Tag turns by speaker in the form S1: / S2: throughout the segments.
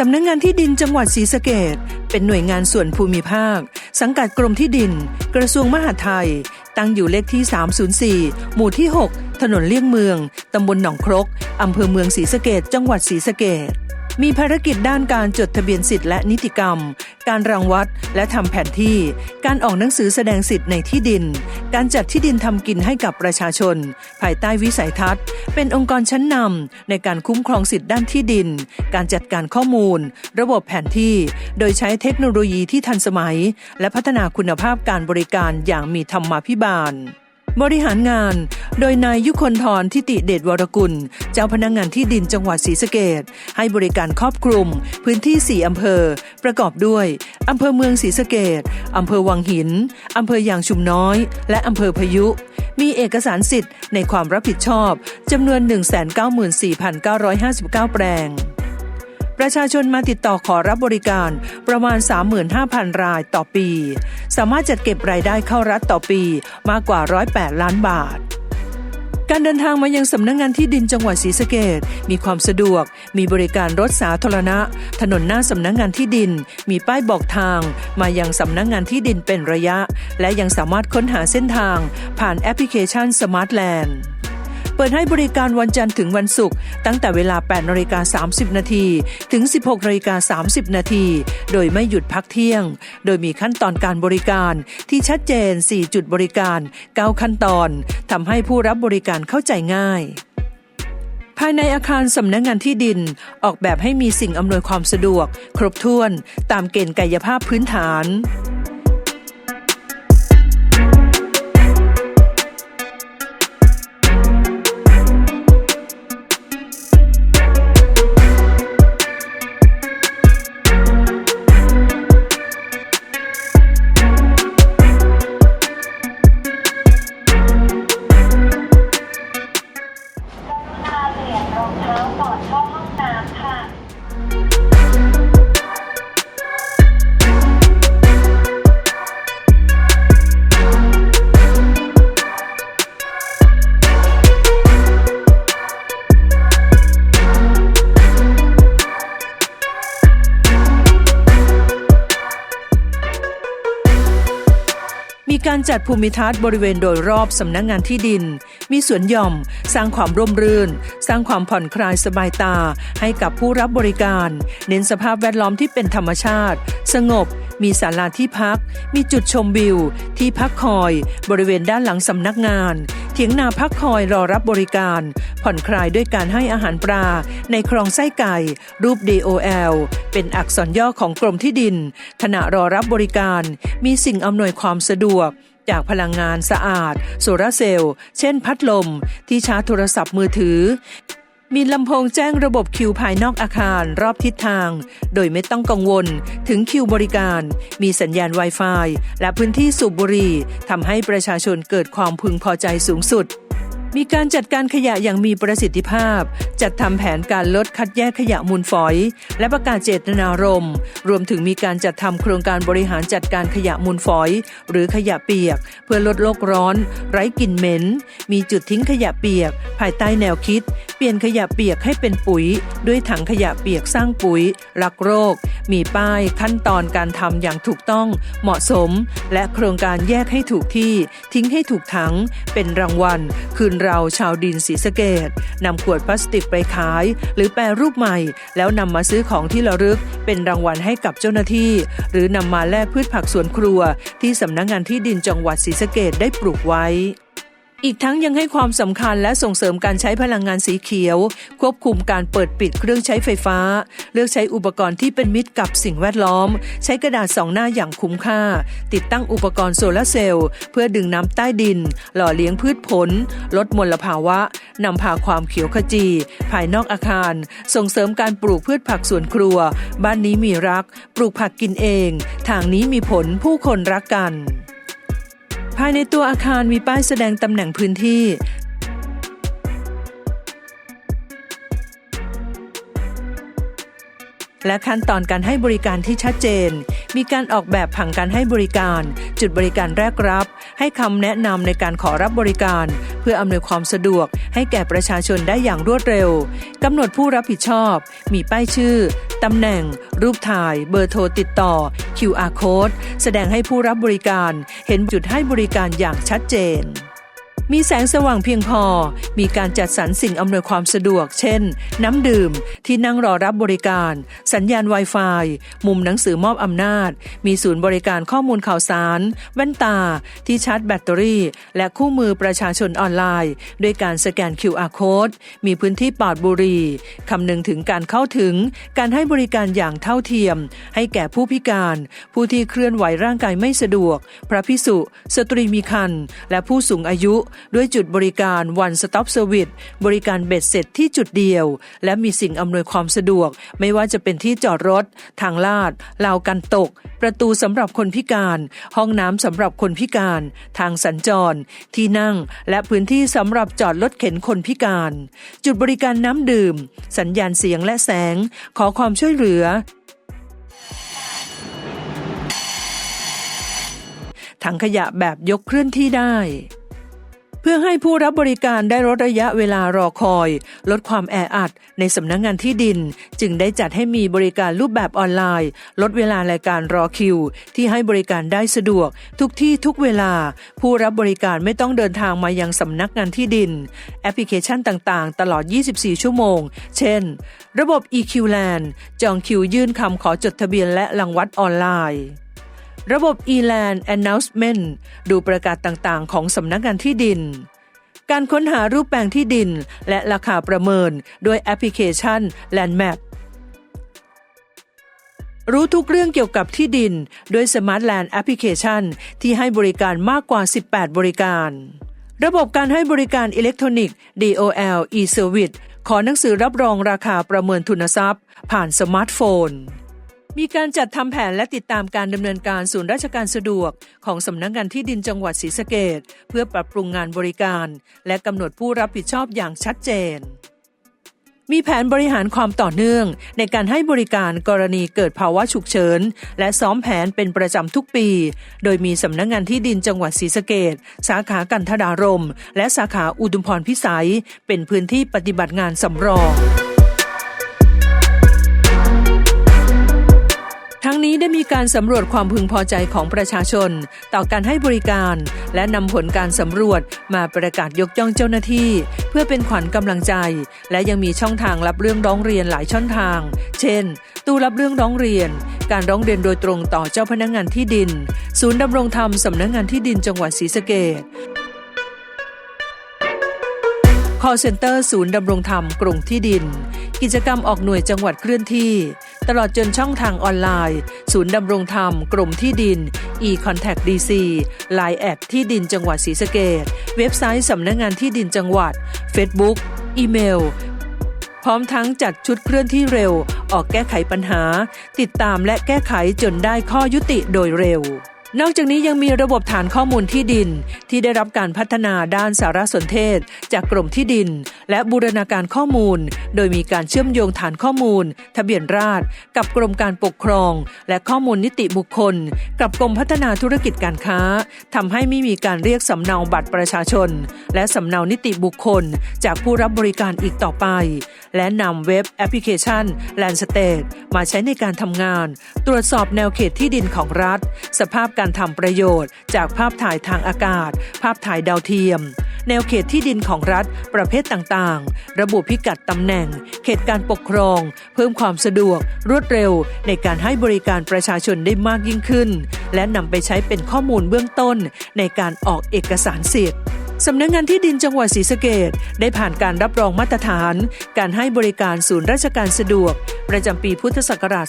S1: สำนักงงานที่ดินจังหวัดศรีสะเกดเป็นหน่วยงานส่วนภูมิภาค สังกัดกรมที่ดิน กระทรวงมหาดไทย ตั้งอยู่เลขที่ 304 หมู่ที่ 6 ถนนเลี่ยงเมือง ตำบลหนองครก อำเภอเมืองศรีสะเกดจังหวัดศรีสะเกด มีภารกิจด้านการจดทะเบียนสิทธิและนิติกรรม การรังวัดและทำแผนที่ การออกหนังสือแสดงสิทธิ์ในที่ดิน การจัดที่ดินทำกินให้กับประชาชน ภายใต้วิสัยทัศน์ เป็นองค์กรชั้นนำในการคุ้มครองสิทธิด้านที่ดิน การจัดการข้อมูล ระบบแผนที่ โดยใช้เทคโนโลยีที่ทันสมัย และพัฒนาคุณภาพการบริการอย่างมีธรรมาภิบาล บริหารงาน โดยนายยุคนทรทิติเดชวรกุล เจ้าพนักงงานที่ดินจังหวัดศรีสะเกดให้บริการครอบคลุม พื้นที่ 4 อำเภอ ประกอบด้วยอำเภอเมืองศรีสะเกดอำเภอวังหินอำเภอยางชุมน้อย และอำเภอพยุ มีเอกสารสิทธิ์ในความรับผิดชอบจำนวน 194,959 แปลง ประชาชนมาติดต่อขอรับบริการประมาณ 35,000 รายต่อปี สามารถจัดเก็บรายได้เข้ารัฐต่อปีมากกว่า 108 ล้านบาทการเดินทางมายังสำนักงงานที่ดินจังหวัดศรีสะเกดมีความสะดวก มีบริการรถสาธารณะ ถนนหน้าสำนักงงานที่ดิน มีป้ายบอกทาง มายังสำนักงงานที่ดินเป็นระยะ และยังสามารถค้นหาเส้นทาง ผ่านแอปพลิเคชัน Smart Land เปิดให้บริการวันจันทร์ถึงวันศุกร์ตั้งแต่เวลา 8นาฬิกา30 นาที ถึง 16นาฬิกา30 นาที โดยไม่หยุดพักเที่ยง โดยมีขั้นตอนการบริการที่ชัดเจน 4 จุดบริการ 9 ขั้นตอนทำให้ผู้รับบริการเข้าใจง่ายภายในอาคารสำนักงงานที่ดิน ออกแบบให้มีสิ่งอำนวยความสะดวก ครบถ้วน ตามเกณฑ์กายภาพพื้นฐาน จัดภูมิทัศน์บริเวณโดยรอบสำนักงงานที่ดิน มีสวนหย่อม สร้างความร่มรื่น สร้างความผ่อนคลายสบายตา ให้กับผู้รับบริการ เน้นสภาพแวดล้อมที่เป็นธรรมชาติ สงบ มีศาลาที่พัก มีจุดชมวิว ที่พักคอย บริเวณด้านหลังสำนักงาน เถียงนาพักคอยรอรับบริการ ผ่อนคลายด้วยการให้อาหารปลา ในคลองไส้ไก่ รูป DOL เป็นอักษรย่อของกรมที่ดินขณะรอรับบริการ มีสิ่งอำนวยความสะดวก จากพลังงานสะอาด โซลาร์เซลล์ เช่นพัดลม ที่ชาร์จโทรศัพท์มือถือ มีลำโพงแจ้งระบบคิวภายนอกอาคารรอบทิศทาง โดยไม่ต้องกังวลถึงคิวบริการ มีสัญญาณ Wi-Fi และพื้นที่สูบบุหรี่ทำให้ประชาชนเกิดความพึงพอใจสูงสุด มีการจัดการขยะอย่างมีประสิทธิภาพ จัดทำแผนการลดคัดแยกขยะมูลฝอย และประกาศเจตนารมณ์ รวมถึงมีการจัดทำโครงการบริหารจัดการขยะมูลฝอย หรือขยะเปียก เพื่อลดโลกร้อน ไร้กลิ่นเหม็น มีจุดทิ้งขยะเปียก ภายใต้แนวคิด เปลี่ยนขยะเปียกให้เป็นปุ๋ย ด้วยถังขยะเปียกสร้างปุ๋ยรักโรค มีป้ายขั้นตอนการทำอย่างถูกต้อง เหมาะสม และโครงการแยกให้ถูกที่ ทิ้งให้ถูกถัง เป็นรางวัล คืนเราชาวดินศรีสะเกดนำขวดพลาสติกไปขาย หรือแปรรูปใหม่ แล้วนำมาซื้อของที่ระลึก เป็นรางวัลให้กับเจ้าหน้าที่ หรือนำมาแลกพืชผักสวนครัว ที่สำนักงานที่ดินจังหวัดศรีสะเกดได้ปลูกไว้ อีกทั้งยังให้ความสำคัญและส่งเสริมการใช้พลังงานสีเขียว ควบคุมการเปิดปิดเครื่องใช้ไฟฟ้า เลือกใช้อุปกรณ์ที่เป็นมิตรกับสิ่งแวดล้อม ใช้กระดาษสองหน้าอย่างคุ้มค่า ติดตั้งอุปกรณ์โซลาร์เซลล์เพื่อดึงน้ำใต้ดิน หล่อเลี้ยงพืชผล ลดมลภาวะนำพาความเขียวขจี ภายนอกอาคาร ส่งเสริมการปลูกพืชผักสวนครัว บ้านนี้มีรัก ปลูกผักกินเอง ทางนี้มีผลผู้คนรักกัน ภายในตัวอาคารมีป้ายแสดงตำแหน่งพื้นที่ และขั้นตอนการให้บริการที่ชัดเจน มีการออกแบบผังการให้บริการ จุดบริการแรกรับ ให้คำแนะนำในการขอรับบริการ เพื่ออำนวยความสะดวก ให้แก่ประชาชนได้อย่างรวดเร็วกำหนดผู้รับผิดชอบ มีป้ายชื่อตำแหน่ง รูปถ่าย เบอร์โทรติดต่อ QR code แสดงให้ผู้รับบริการเห็นจุดให้บริการอย่างชัดเจน มีแสงสว่างเพียงพอ มีการจัดสรรสิ่งอำนวยความสะดวก เช่น น้ำดื่มที่นั่งรอรับบริการ สัญญาณ Wi-Fi มุมหนังสือมอบอำนาจ มีศูนย์บริการข้อมูลข่าวสาร แว่นตา ที่ชาร์จแบตเตอรี่ และคู่มือประชาชนออนไลน์ ด้วยการสแกน QR code มีพื้นที่ปลอดบุหรี่คำนึงถึงการเข้าถึง การให้บริการอย่างเท่าเทียม ให้แก่ผู้พิการ ผู้ที่เคลื่อนไหวร่างกายไม่สะดวก พระพิสุสตรีมีครรภ์และผู้สูงอายุด้วยจุดบริการ One Stop Service บริการเบ็ดเสร็จที่จุดเดียว และมีสิ่งอำนวยความสะดวก ไม่ว่าจะเป็นที่จอดรถ ทางลาดลาวกันตก ประตูสำหรับคนพิการ ห้องน้ำสำหรับคนพิการ ทางสัญจร ที่นั่ง และพื้นที่สำหรับจอดรถเข็นคนพิการ จุดบริการน้ำดื่ม สัญญาณเสียงและแสง ขอความช่วยเหลือถังขยะแบบยกเคลื่อนที่ได้ พื่อให้ผู้รับบริการได้ลดระยะเวลารอคอย ลดความแออัดในสำนักงงานที่ดิน จึงได้จัดให้มีบริการรูปแบบออนไลน์ ลดเวลารายการรอคิว ที่ให้บริการได้สะดวก ทุกที่ทุกเวลา ผู้รับบริการไม่ต้องเดินทางมายังสำนักงานที่ดิน แอปพลิเคชันต่างๆ ตลอด 24 ชั่วโมง เช่น ระบบ EQLand จองคิวยื่นคำขอจดทะเบียนและรังวัดออนไลน์ ระบบ e-land announcement ดูประกาศต่างๆ ของสำนักงานที่ดิน การค้นหารูปแปลงที่ดิน และราคาประเมินด้วยแอปพลิเคชัน Landmap รู้ทุกเรื่องเกี่ยวกับที่ดินด้วย Smart Land Application ที่ให้บริการมากกว่า 18 บริการ ระบบการให้บริการอิเล็กทรอนิกส์ DOL e-Service ขอหนังสือรับรองราคาประเมินทุนทรัพย์ ผ่านสมาร์ทโฟน มีการจัดทำแผนและติดตามการดำเนินการศูนย์ราชการสะดวก ของสำนักงงานที่ดินจังหวัดศรีสะเกดเพื่อปรับปรุงงานบริการ และกำหนดผู้รับผิดชอบอย่างชัดเจน มีแผนบริหารความต่อเนื่อง ในการให้บริการกรณีเกิดภาวะฉุกเฉิน และซ้อมแผนเป็นประจำทุกปี โดยมีสำนักงงานที่ดินจังหวัดศรีสะเกดสาขากันทดารม และสาขาอุดมพรพิสัย เป็นพื้นที่ปฏิบัติงานสำรอง ทั้งนี้ได้มีการสำรวจความพึงพอใจของประชาชน ต่อการให้บริการ และนำผลการสำรวจมาประกาศยกย่องเจ้าหน้าที่ เพื่อเป็นขวัญกำลังใจ และยังมีช่องทางรับเรื่องร้องเรียนหลายช่องทาง เช่น ตู้รับเรื่องร้องเรียน การร้องเรียนโดยตรงต่อเจ้าพนักงานที่ดิน ศูนย์ดำรงธรรมสำนักงานที่ดินจังหวัดศรีสะเกษ call center ศูนย์ดำรงธรรมกรุงที่ดิน กิจกรรมออกหน่วยจังหวัดเคลื่อนที่ ตลอดจนช่องทางออนไลน์ ศูนย์ดำรงธรรมกรมที่ดิน e-contact dc line แอดที่ดินจังหวัดศรีสะเกษเว็บไซต์สำนักงงานที่ดินจังหวัด Facebook อีเมลพร้อมทั้งจัดชุดเคลื่อนที่เร็ว ออกแก้ไขปัญหา ติดตามและแก้ไขจนได้ข้อยุติโดยเร็ว นอกจากนี้ยังมีระบบฐานข้อมูลที่ดิน ที่ได้รับการพัฒนาด้านสารสนเทศ จากกรมที่ดิน และบูรณาการข้อมูล โดยมีการเชื่อมโยงฐานข้อมูล ทะเบียนราษฎรกับกรมการปกครอง และข้อมูลนิติบุคคล กับกรมพัฒนาธุรกิจการค้าทำให้ไม่มีการเรียกสำเนาบัตรประชาชน และสำเนานิติบุคคล จากผู้รับบริการอีกต่อไป และนำเว็บแอปพลิเคชัน Landstate มาใช้ในการทำงาน ตรวจสอบแนวเขตที่ดินของรัฐ สภาพการทำประโยชน์ จากภาพถ่ายทางอากาศ ภาพถ่ายดาวเทียม แนวเขตที่ดินของรัฐ ประเภทต่างๆ ระบุพิกัดตำแหน่ง เขตการปกครอง เพิ่มความสะดวก รวดเร็ว ในการให้บริการประชาชนได้มากยิ่งขึ้น และนำไปใช้เป็นข้อมูลเบื้องต้นในการออกเอกสารสิทธิ์ สำนักงงานที่ดินจังหวัดศรีสะเกดได้ผ่านการรับรองมาตรฐาน การให้บริการศูนย์ราชการสะดวก ประจำปีพุทธศักราช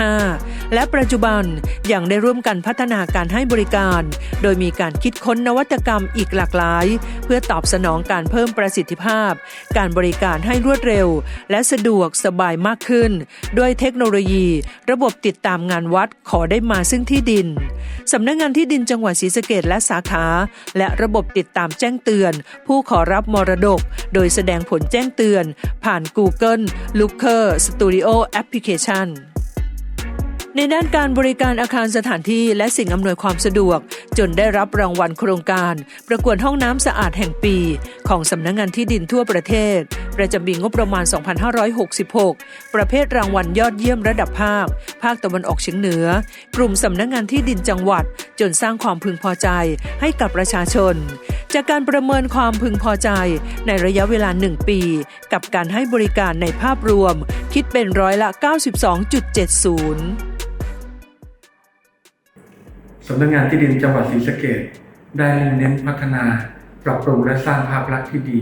S1: 2565 และปัจจุบันยังได้ร่วมกันพัฒนาการให้บริการ โดยมีการคิดค้นนวัตกรรมอีกหลากหลาย เพื่อตอบสนองการเพิ่มประสิทธิภาพ การบริการให้รวดเร็ว และสะดวกสบายมากขึ้น ด้วยเทคโนโลยี ระบบติดตามงานวัดขอได้มาซึ่งที่ดินสำนักงานที่ดินจังหวัดศรีสะเกดและสาขา และระบบติดตามแจ้งเตือน ผู้ขอรับมรดก โดยแสดงผลแจ้งเตือน ผ่าน Google Looker Studio Application ในในด้านการบริการอาคารสถานที่และสิ่งอำนวยความสะดวก จนได้รับรางวัลโครงการ ประกวดห้องน้ำสะอาดแห่งปี ของสำนักงงานที่ดินทั่วประเทศ ประจำปีงบประมาณ 2566 ประเภทรางวัลยอดเยี่ยมระดับภาค ภาคตะวันออกเฉียงเหนือ กลุ่มสำนักงงานที่ดินจังหวัด จนสร้างความพึงพอใจให้กับประชาชน จากการประเมินความพึงพอใจในระยะเวลา 1 ปี กับการให้บริการในภาพรวม คิดเป็นร้อยละ 92.70
S2: สำนักงานที่ดินจังหวัดศรีสะเกษได้เน้นพัฒนา ปรับปรุงและสร้างภาพลักษณ์ที่ดี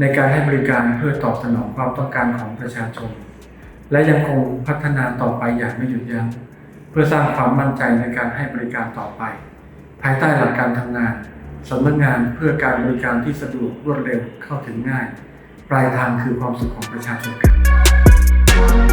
S2: ในการให้บริการเพื่อตอบสนองความต้องการของประชาชน และยังคงพัฒนาต่อไปอย่างไม่หยุดยัง้งเพื่อสร้างความมั่นใจในการให้บริการต่อไป ภายใต้หลักการทำงานสำนักงานเพื่อการบริการที่สะดวกรวดเร็วเข้าถึงง่าย ปลายทางคือความสุขของประชาชนครับ